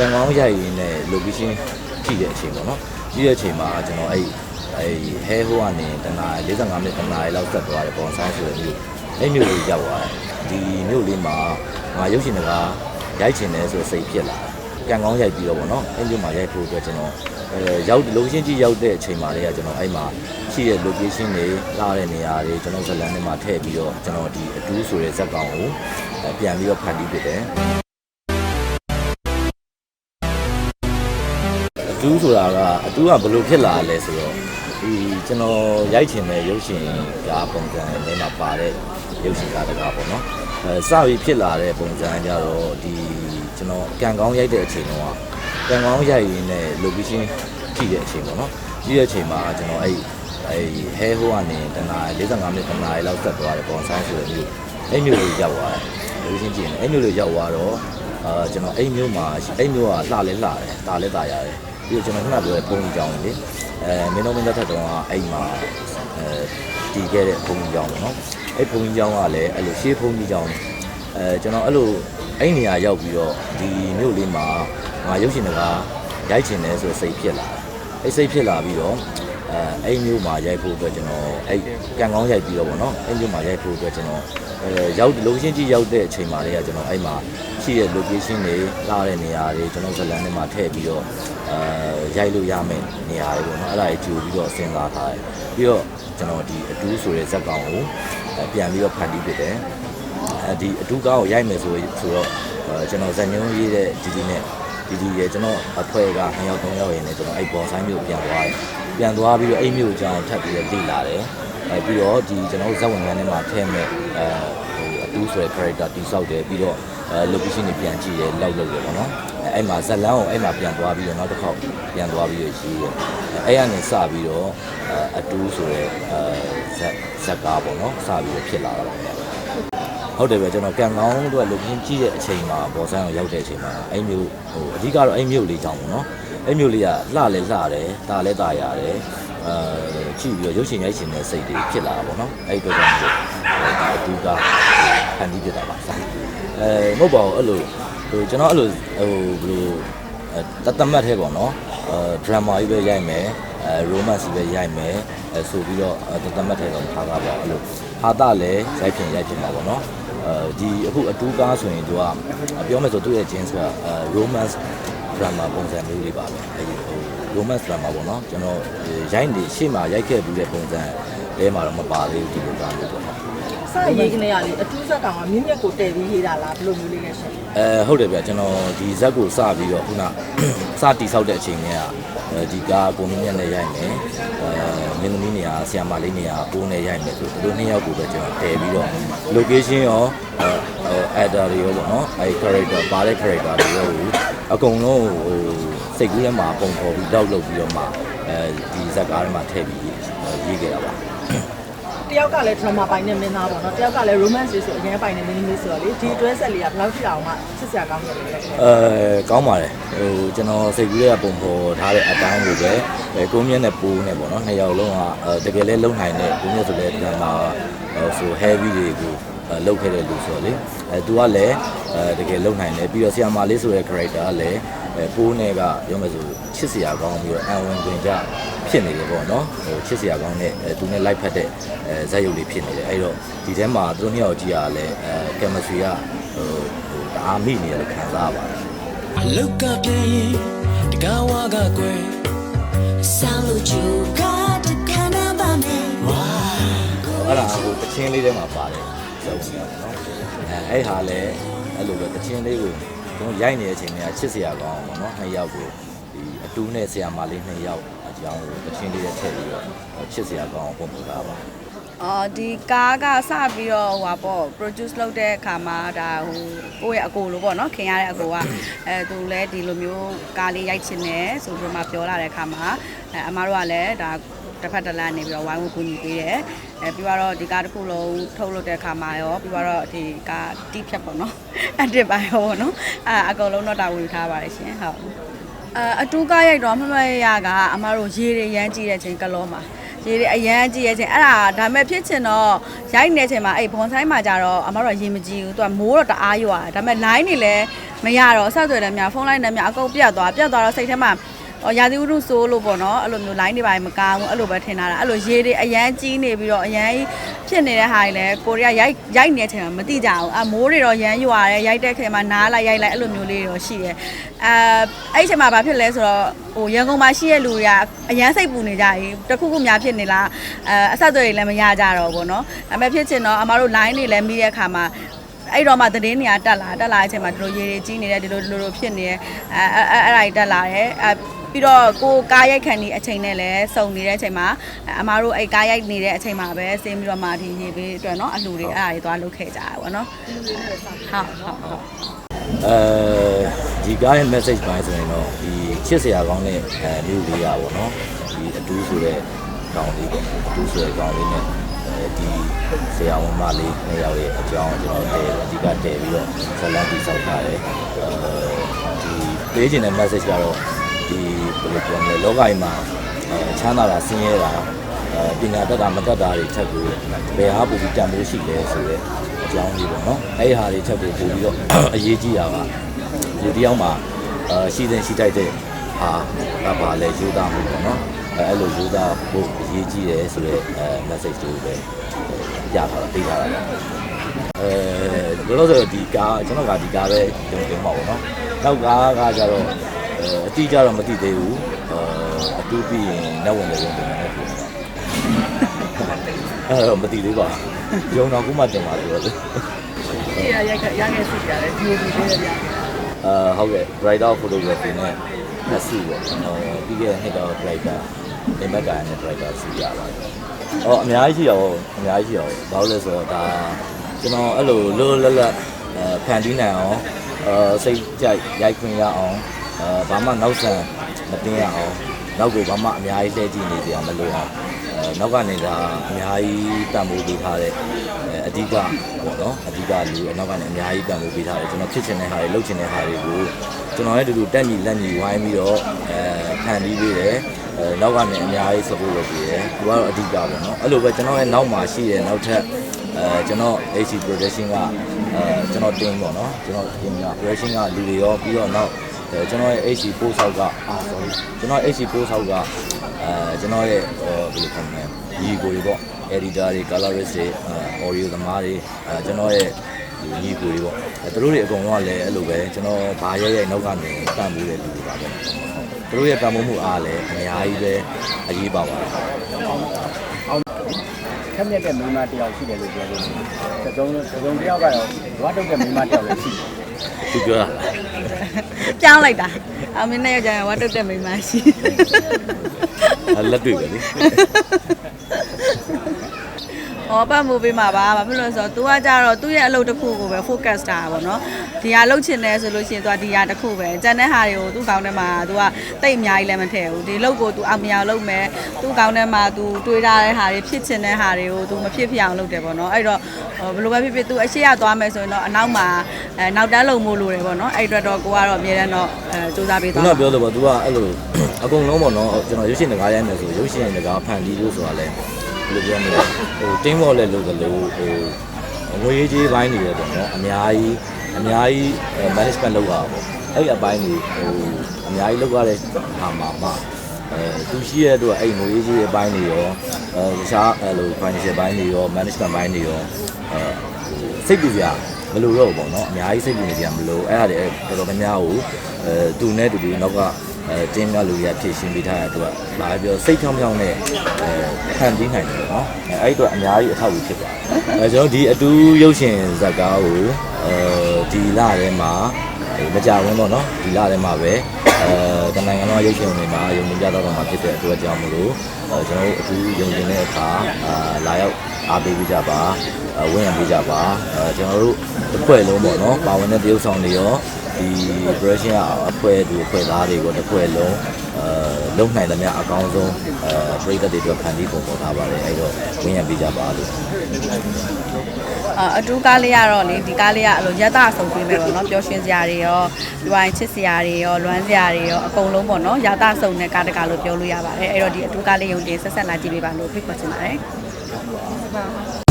ကံကောင်းရိုက်ရင်းနဲ့ location ကြည့်တဲ့အချိန်ပေါ့နော်ကြည့်တဲ့အချိန်မှာကျွန်တော်အဲ့အဲ့ဟဲဟိုကနေတနာ45မိနစ်တနာရီလောက်ဆက်သွားတယ်ပေါ်ဆိုင်ဆိုတဲ့မြို့အဲ့မြို့လေးရောက်သွားတယ်ဒီမြို့လေးမှာငါရုပ်ရှင်တကားရိုက်ချင်တယ်ဆိုစိတ်ဖြစ်လာတယ်ကံကောင်းရိုက်ပြီးတော့ပေါ့နော်အဲ့မြို့မှာရိုက်ဖို့အတွက်ကျွန်တော်အဲရောက် location ကြည့်ရောက်တဲ့အချိန်မှာလေးကကျွန်တော်အဲ့မှာရှိတဲ့ location တွေလာတဲ့နေရာတွေကျွန်တော်ဇလန်ထဲမှာထည့်ပြီးတော့ကျွန်တော်ဒီအတူးဆိုတဲ့ဇက်ကောင်ကိုအဲပြန်ပြီးတော့ဖန်တီးဖြစ်တယ် တူးဆိုတာကအတူးကဘယ်လိုဖြစ်လာလဲဆိုတော့ဒီကျွန်တော်ရိုက်ချင်တဲ့ရုပ်ရှင်ကပုံစံနဲ့မှာပါတဲ့ရုပ်ရှင်ကားတကားပေါ့နော်အဲစပြီးဖြစ်လာတဲ့ပုံစံကြတော့ဒီကျွန်တော်ကံကောင်းရိုက်တဲ့အချိန်တော့ကံကောင်းရိုက်ရင်းနဲ့ location ကြည့်တဲ့အချိန်ပေါ့နော်ကြည့်တဲ့အချိန်မှာကျွန်တော်အဲ့အဲ့ဟဲဟိုကနေတနာ45မိနစ်တနာရီလောက်ဆက်သွားတယ်ပေါ်ဆိုင်ဆိုတဲ့မြို့အဲ့မြို့လေးရောက်သွားတယ် location ကြည့်ရင်အဲ့မြို့လေးရောက်သွားတော့အာကျွန်တော်အဲ့မြို့မှာအဲ့မြို့ကလှလဲလှတယ်တာလဲတာရတယ် ပြီးတော့ကျွန်တော်ခုနပြောတဲ့ဘုံကြီးကြောင်းလေအဲမင်းတို့မင်းသက်ထက်တုန်းကအဲ့မှာအဲဒီခဲ့တဲ့ဘုံကြီးကြောင်းပေါ့နော်အဲ့ဘုံကြီးကြောင်းကလည်းအဲ့လိုရှေးဘုံကြီးကြောင်းအဲကျွန်တော်အဲ့လိုအဲ့နေရာရောက်ပြီးတော့ဒီမြို့လေးမှာငါရုပ်ရှင်တကားရိုက်ချင်တယ်ဆိုစိတ်ဖြစ်လာတယ်အဲ့စိတ်ဖြစ်လာပြီးတော့ အဲအဲ့မြို့မှာရိုက်ဖို့အတွက်ကျွန်တော်အဲ့ကံကောင်းရိုက်ပြီးတော့ဗောနော်အဲ့မြို့မှာရိုက်ဖို့အတွက်ကျွန်တော်အဲရောက် location ကြီးရောက်တဲ့အချိန်မှာလေးကကျွန်တော်အဲ့မှာရှိတဲ့ location တွေလာတဲ့နေရာတွေကျွန်တော်ဇလန်ထဲမှာထည့်ပြီးတော့အဲရိုက်လို့ရမယ်နေရာတွေပေါ့နော်အဲ့ဒါကြီးကြိုပြီးတော့စဉ်းစားထားတယ်ပြီးတော့ကျွန်တော်ဒီအတူးဆိုတဲ့ဇက်ကောင်ကိုအဲပြန်ပြီးတော့ဖန်တီးဖြစ်တယ်အဲဒီအတူးကားကိုရိုက်မယ်ဆိုဆိုတော့အဲကျွန်တော်ဇက်ညုံရေးတဲ့ဒီဒီနဲ့ဒီဒီရဲ့ကျွန်တော်အဖွဲက2ယောက်3ယောက်ရင်းနဲ့ကျွန်တော်အဲ့ပေါ်ဆိုင်မျိုးပြန်သွားတယ် ပြန်သွားပြီးတော့အဲ့မျိုးအကြောင်းထပ်ပြီးတော့လေ့လာတယ်အဲပြီးတော့ဒီကျွန်တော်ဇက်ဝင်ခန်းထဲမှာထည့်မဲ့အဲဟိုအတူးဆိုတဲ့ character တိစောက်တယ်ပြီးတော့အဲ location တွေပြန်ကြည့်တယ်လောက်လောက်တယ်ပေါ့နော်အဲအဲ့မှာဇက်လန်းကိုအဲ့မှာပြန်သွားပြီးတော့နောက်တစ်ခေါက်ပြန်သွားပြီးတော့ရေးတယ်အဲ့အဲ့ကနေစပြီးတော့အဲအတူးဆိုတဲ့အဲဇက်ဇက်ကားပေါ့နော်စပြီးတော့ဖြစ်လာတာပါဗျာဟုတ်တယ်ပဲကျွန်တော်ကံကောင်းတို့ကလုံချင်းကြီးတဲ့အချိန်မှာဘော်ဆန်းကိုရောက်တဲ့အချိန်မှာအဲ့မျိုးဟိုအဓိကတော့အဲ့မျိုးလေးကြောင့်ပေါ့နော် အဲ့မျိုးလေးကလှလဲလှတယ်တာလဲတာရတယ်အဲကြည့်ပြီးတော့ရုပ်ရှင်ရိုက်ရှင်တဲ့စိတ်တွေဖြစ်လာတာပေါ့နော်အဲ့ဒီတော့ကြောင့်ဒီအတူကဖန်တီးပြတာပါအဲမဟုတ်ပါဘူးအဲ့လိုဟိုကျွန်တော်အဲ့လိုဟိုဘယ်လိုအဲတတ်တမတ်ထဲပေါ့နော်အဲဒရမာကြီးပဲရိုက်မယ်အဲ romance ကြီးပဲရိုက်မယ်အဲဆိုပြီးတော့တတ်တမတ်ထဲတော့ထားတာပါအဲ့လိုဟာတာလည်းရိုက်ဖြင်ရိုက်ဖြင်ပါပေါ့နော်အဲဒီအခုအတူကားဆိုရင်သူကပြောမယ်ဆိုသူ့ရဲ့ jeans က အဲ romance drama ပုံစံမျိုးလေးပါပဲအဲဒီဟို romance drama ပေါ့နော်ကျွန်တော်ရိုက်နေရှေ့မှာရိုက်ခဲ့ပြီးတဲ့ပုံစံအဲမှာတော့မပါသေးဘူးဒီလိုကားမျိုးပေါ့နော်စရေးကနေရလေအတူးဆက်ကောင်ကမြင့်မြတ်ကိုတည်ပြီးရေးတာလားဘယ်လိုမျိုးလေးလဲရှင်အဲဟုတ်တယ်ဗျကျွန်တော်ဒီဇက်ကိုစပြီးတော့ခုနစတီဆောက်တဲ့အချိန်ကအဲဒီကားကိုမင်းမြတ်နဲ့ရိုက်မယ်အဲမင်းသမီးနေရာဆီယမ်မာလေးနေရာပိုးနဲ့ရိုက်မယ်ဆိုသူတို့နှစ်ယောက်ကိုပဲကျွန်တော်တည်ပြီးတော့ location ရော အဲ actor တွေရောပေါ့နော်အဲ character ပါတဲ့ character တွေရောအကုန်လုံးဟိုစိတ်ကူးထဲမှာပုံဖော်ပြီးတောက်လုပ်ပြီးတော့မှအဲဒီဇက်ကားထဲမှာထည့်ပြီးရေးခဲ့တာပါတယောက်ကလည်း drama ပိုင်းနဲ့မင်းသားပေါ့နော်တယောက်ကလည်း romance တွေဆိုအရင်ပိုင်းနဲ့မင်းသမီးဆိုတော့လေဒီတွဲဆက်လေးကဘယ်လောက်ထိအောင်မှချစ်စရာကောင်းတယ်လဲအဲကောင်းပါတယ်ဟိုကျွန်တော်စိတ်ကူးတဲ့ပုံဖော်ထားတဲ့အတိုင်းလိုပဲအဲကိုမြင့်နဲ့ပိုးနဲ့ပေါ့နော်နှစ်ယောက်လုံးကအဲတကယ်လဲလုံနိုင်တဲ့ကိုမြင့်ဆိုလဲဒီမှာဆို heavy တွေကိုအဲ လုတ်ခဲ့တဲ့လူဆိုတော့လေအဲသူကလည်းအဲတကယ်လုံနိုင်တယ်ပြီးတော့ဆီယာမာလေးဆိုတဲ့ character ကလည်းအဲပိုးနဲ့ကပြောမယ်ဆိုချစ်စရာကောင်းပြီးတော့အံဝင်တွင်ကြဖြစ်နေတယ်ပေါ့နော်ဟိုချစ်စရာကောင်းတဲ့အဲသူနဲ့ live ဖက်တဲ့အဲဇာတ်ရုပ်လေးဖြစ်နေတယ်အဲ့တော့ဒီထဲမှာသူတို့နှစ်ယောက်ကြည့်ရလဲအဲ chemistry ကဟိုဟိုတအားမိနေတယ်လို့ခံစားရပါတယ်အလုတ်ကပြင်းရင်တကားဝါကကွယ် Sound you got to kind of a man. အဲ့ဒါဟိုတချင်းလေးထဲမှာပါတယ် ဇုံနေတာပေါ့နော်အဲအဲ့ဟာလည်းအဲ့လိုပဲတချင်းလေးကိုကျွန်တော်ရိုက်နေတဲ့အချိန်ကချစ်စရာကောင်းအောင်ပေါ့နော်နှစ်ယောက်ကိုဒီအတူနဲ့ဆရာမလေးနှစ်ယောက်အကြောင်းကိုတချင်းလေးနဲ့ထည့်ပြီးတော့ချစ်စရာကောင်းအောင်ပုံပြတာပါအော်ဒီကားကစပြီးတော့ဟိုပါပေါ့ produce လုပ်တဲ့အခါမှာဒါဟိုကိုယ့်ရဲ့အကိုလိုပေါ့နော်ခင်ရတဲ့အကိုကအဲသူလည်းဒီလိုမျိုးကားလေးရိုက်ချင်တယ်ဆိုပြီးမှပြောလာတဲ့အခါမှာအဲအမားတို့ကလည်းဒါတစ်ဖက်တစ်လမ်းနေပြီးတော့ဝိုင်းဝန်းကူညီပေးတယ် အဲပြီးတော့ဒီကားတစ်ခုလုံးထုတ်လုပ်တဲ့အခါမှာရောပြီးတော့ဒီကားတီးဖြတ်ပေါ့နော်အတစ်ပိုင်းရောပေါ့နော်အဲအကုန်လုံးတော့တာဝန်ယူထားပါတယ်ရှင်ဟုတ်အဲအတူကားရိုက်တော့မမရရကအမားတို့ရေတွေရမ်းကြည့်တဲ့အချိန်ကလောမှာရေတွေအရန်ကြီးရဲ့ချိန်အဲ့ဒါဒါမဲ့ဖြစ်ချင်တော့ရိုက်နေချိန်မှာအဲ့ဘွန်ဆိုင်မှာကြတော့အမတို့ကရေမကြည့်ဘူးသူကမိုးတော့တအားရွာတယ်ဒါမဲ့ line တွေလည်းမရတော့ဆက်သွယ်တယ်များဖုန်း line နဲ့များအကုန်ပြတ်သွားပြတ်သွားတော့စိတ်ထဲမှာဟော ရာသီဥတုဆိုးလို့ပေါ့နော်အဲ့လိုမျိုး line တွေပိုင်းမကောင်းဘူးအဲ့လိုပဲထင်တာအဲ့လိုရေတွေအရန်ကြီးနေပြီးတော့အရန်ဖြစ်နေတဲ့ဟာတွေလည်းကိုရီးယားရိုက်ရိုက်နေတယ်မသိကြဘူးအမိုးတွေတော့ရမ်းရွာတယ်ရိုက်တဲ့ခေတ်မှာနားလိုက်ရိုက်လိုက်အဲ့လိုမျိုးလေးတော့ရှိတယ်အဲအဲ့ချိန်မှာဘာဖြစ်လဲဆိုတော့ဟိုရန်ကုန်မှာရှိတဲ့လူတွေကအရန်စိတ်ပူနေကြရင်တခုခုများဖြစ်နေလားအဲအဆက်အသွယ်တွေလည်းမရကြတော့ဘူးနော်ဒါပေမဲ့ဖြစ်ချင်တော့အမတို့ line တွေလည်းမိတဲ့အခါမှာအဲ့တော့မှသတင်းတွေကတက်လာတက်လာတဲ့အချိန်မှာဒီလိုရေတွေကြီးနေတယ်ဒီလိုဒီလိုဖြစ်နေတယ်အဲအဲ့အဲ့အဲ့ဒါတွေတက်လာတယ်အဲ ပြီးတော့ကိုကားရိုက်ခံနေအချိန်နဲ့လည်းစုံနေတဲ့အချိန်မှာအမားတို့အဲ့ကားရိုက်နေတဲ့အချိန်မှာပဲဆင်းပြီးတော့မှဒီရေပေးအတွက်เนาะအလှူတွေအဲ့ဒါတွေသွားလုပ်ခဲ့ကြတာပေါ့နော်ဟုတ်ဟုတ်ဟုတ် အဲဒီကားရဲ့ message ပိုင်းဆိုရင်တော့ဒီချစ်စရာကောင်းတဲ့အဲမျိုးလေးရပါတော့ဒီအတူဆိုတဲ့ကောင်းလေးပေါ့အတူဆိုတဲ့ကောင်းလေးနဲ့အဲဒီဆရာဝန်မလေးနှစ်ယောက်ရဲ့အကြောင်းကျွန်တော်တည်အဓိကတည်ပြီးတော့ဇလန်တီဆောက်ထားတယ်အဲဒီပေးခြင်းတဲ့ message ကတော့ ဒီဘယ်လိုပြောမလဲလောကကြီးမှာအဲချမ်းသာတာဆင်းရဲတာအဲပညာတတ်တာမတတ်တာတွေချက်ကိုဘယ်ဟာပူပြီးတန်ဖိုးရှိလဲဆိုတော့အကြောင်းလေးပေါ့နော်အဲ့ဒီဟာတွေချက်ကိုပို့ပြီးတော့အရေးကြီးတာကဒီတယောက်မှာအဲရှိတဲ့ရှိတိုက်တဲ့ဟာကပါလဲယူသားမှုပေါ့နော်အဲအဲ့လိုယူသားဖို့အရေးကြီးတယ်ဆိုတော့အဲ message တွေပဲပြထားတာပေးထားတာပေါ့အဲလောလောဆယ်ဒီကားကျွန်တော်ကဒီကားပဲတုံတင်ပါပေါ့နော်နောက်ကားကကြတော့ အဲအတိအကျတော့မသိသေးဘူးအဲအတူပြီးရင်နောက်ဝင်လည်းရုံတင်တယ်ပြောတာအဲ့တော့မသိသေးပါဘူးရုံတော့ခုမှတင်ပါဆိုတော့လေဒီရရိုက်ရခဲ့စီရတယ်ဒီလိုလေးရပြအာဟုတ်ကဲ့ writer photography နဲ့နှစ်စုပေါ့ကျွန်တော်ပြီးခဲ့တဲ့နှစ်တော့ writer ဒီဘက်ကနဲ့ writer စုရပါတယ်။အော်အများကြီးရှိရောအများကြီးရှိရောဘာလို့လဲဆိုတော့ဒါကျွန်တော်အဲ့လိုလွတ်လွတ်လပ်လပ်အဲဖန်တီးနိုင်အောင်အဲစိတ်ကြိုက်ရိုက်ခွင့်ရအောင် အဲဘာမှနောက်ဆန်မတင်ရအောင်နောက်ကိုဘာမှအများကြီးလှည့်ကြည့်နေကြရမလို့အောင်အဲနောက်ကနေဒါအများကြီးတန်ဖိုးပေးထားတဲ့အဲအဓိကပေါ့နော်အဓိကလူအနောက်ကနေအများကြီးတန်ဖိုးပေးထားတယ်ကျွန်တော်ဖြစ်ချင်တဲ့ဟာတွေလုပ်ချင်တဲ့ဟာတွေကိုကျွန်တော်လည်းတူတူတက်ညီလက်ညီဝိုင်းပြီးတော့အဲဖန်တီးပေးတယ်အဲနောက်ကနေအများကြီး support လုပ်ပေးတယ်သူကတော့အဓိကပေါ့နော်အဲ့လိုပဲကျွန်တော်ရဲ့နောက်မှာရှိတဲ့နောက်ထပ်အဲကျွန်တော် AC production ကအဲကျွန်တော်တင်းပေါ့နော်ကျွန်တော်တင်းက production ကလူတွေရောပြီးတော့နောက်အဲ ကျွန်တော်ရဲ့ AC ပို့ဆောက်ကအာ sorry ကျွန်တော် AC ပို့ဆောက်ကအဲကျွန်တော်ရဲ့ဟိုဘယ်လိုခေါ်မလဲညီကိုတွေပေါ့ editor တွေ colorist တွေအဲ audio သမားတွေအဲကျွန်တော်ရဲ့ဒီညီကိုတွေပေါ့အဲသူတို့တွေအကုန်လုံးကလည်းအဲ့လိုပဲကျွန်တော်ဘာရဲရဲနောက်ကနေတန်မှုတဲ့လူတွေပါပဲသူတို့ရဲ့တန်ဖိုးမှုအားလည်းအများကြီးပဲအရေးပါပါတယ်ခက်မြက်တဲ့မိန်းမတစ်ယောက်ရှိတယ်လို့ပြောလို့တစုံတစုံတစ်ယောက်ကတော့ဝါတုတ်တဲ့မိန်းမတစ်ယောက်လည်းရှိတယ်သူပြောတာ ပြောင်းလိုက်တာအမင်းနဲ့ယောက်ျားကဝတ်တုတ်တဲ့မိန်းမရှိ အဲ့လက်တွေ့ပဲလေ ဟောပတ်မှုပေးမှာပါဘာဖြစ်လို့လဲဆိုတော့ तू ကကြတော့သူ့ရဲ့အလုပ်တစ်ခုကိုပဲ focus တာပါဗောနော်ဒီဟာလုပ်ချင်တယ်ဆိုလို့ရှိရင် तू ကဒီဟာတစ်ခုပဲကျန်တဲ့ဟာတွေကိုသူ့ကောင်းထဲမှာ तू ကတိတ်အများကြီးလည်းမထည့်ဘူးဒီလုပ်ကို तू အောင်မြင်အောင်လုပ်မယ်သူ့ကောင်းထဲမှာ तू တွေးထားတဲ့ဟာတွေဖြစ်ချင်တဲ့ဟာတွေကို तू မဖြစ်ဖြစ်အောင်လုပ်တယ်ဗောနော်အဲ့တော့ ဘယ်လိုပဲဖြစ်ဖြစ် तू အရှိရသွားမယ်ဆိုရင်တော့အနောက်မှာအဲနောက်တန်းလုံမို့လို့တယ်ဗောနော်အဲ့အတွက်တော့ကိုကတော့အမြဲတမ်းတော့အဲစူးစမ်းပေးခုသွားနပြောလို့ပေါ့ तू ကအဲ့လိုအကုန်လုံးပေါ့နော်ကျွန်တော်ရုပ်ရှင်တကားရိုက်မယ်ဆိုရုပ်ရှင်တကားဖန်တီးလို့ဆိုတာလဲဘယ်လိုပြောမလဲဟိုတင်းဘော်လဲလို့ကလို့ဟိုငွေကြီးပိုင်းတွေပေါ့နော်အများကြီးအများကြီး management လုပ်ရတာပေါ့အဲ့ဒီအပိုင်းတွေဟိုအများကြီးလုပ်ရတဲ့ဟာမှာမှအဲသူရှိရတဲ့အတွက်အဲ့ငွေကြီးရဲ့အပိုင်းတွေရောအဲတခြားအဲ့လို financial ဘိုင်းတွေရော management ဘိုင်းတွေရော အဲစိတ်ပူကြမလို့တော့ဘူးပေါ့နော်အများကြီးစိတ်ပူနေကြမလို့အဲ့ဒါတွေတော်တော်များများကိုအဲသူနဲ့တူတူနောက်ကအဲတင်းများလူတွေကဖြည့်ရှင်းပေးထားတဲ့အတွက်လာပြောစိတ်ချောင်းချောင်းနဲ့အဲခံပြီးနိုင်တယ်ပေါ့နော်အဲအဲ့ဒီအတွက်အများကြီးအထောက်အကူဖြစ်ပါတယ်အဲကျွန်တော်ဒီအတူရုပ်ရှင်ဇာတ်ကားကိုအဲဒီလထဲမှာ မကြဝင်ပေါ့နော်ဒီလထဲမှာပဲအဲတနိုင်ငံလုံးရုပ်ရှင်တွေမှာရုံတင်ကြတော့မှာဖြစ်တဲ့အတွက်ကြောင့်မလို့အဲကျွန်တော်တို့အတူရုံတင်တဲ့အခါအာလာရောက်အားပေးကြပါအဲဝင်ရပေးကြပါအဲကျွန်တော်တို့တစ်ဖွဲ့လုံးပေါ့နော်ပါဝင်တဲ့တရုပ်ဆောင်တွေရော ဒီ operation အဖွဲသူအဖွဲသားတွေကိုတစ်ဖွဲလုံးအဲလုံနိုင်တဲ့မြအကောင်းဆုံးအဲပြည်သက်တွေအတွက်ဖန်တီးပုံပေါ်ထားပါတယ်အဲ့တော့ဝင်ရပေးကြပါလို့အာအတူကားလေးကတော့လေဒီကားလေးကအဲ့လိုရက်တာဆုံးပေးမယ်ပေါ့နော်ပျော်ရွှင်စရာတွေရောဒီဝိုင်းချစ်စရာတွေရောလွမ်းစရာတွေရောအကုန်လုံးပေါ့နော်ရက်တာဆုံးတဲ့ကားတကားလို့ပြောလို့ရပါတယ်အဲ့တော့ဒီအတူကားလေးရုံတင်ဆက်ဆက်လာကြည့်ပေးပါလို့ဖိတ်ခေါ်ချင်ပါတယ်ဟုတ်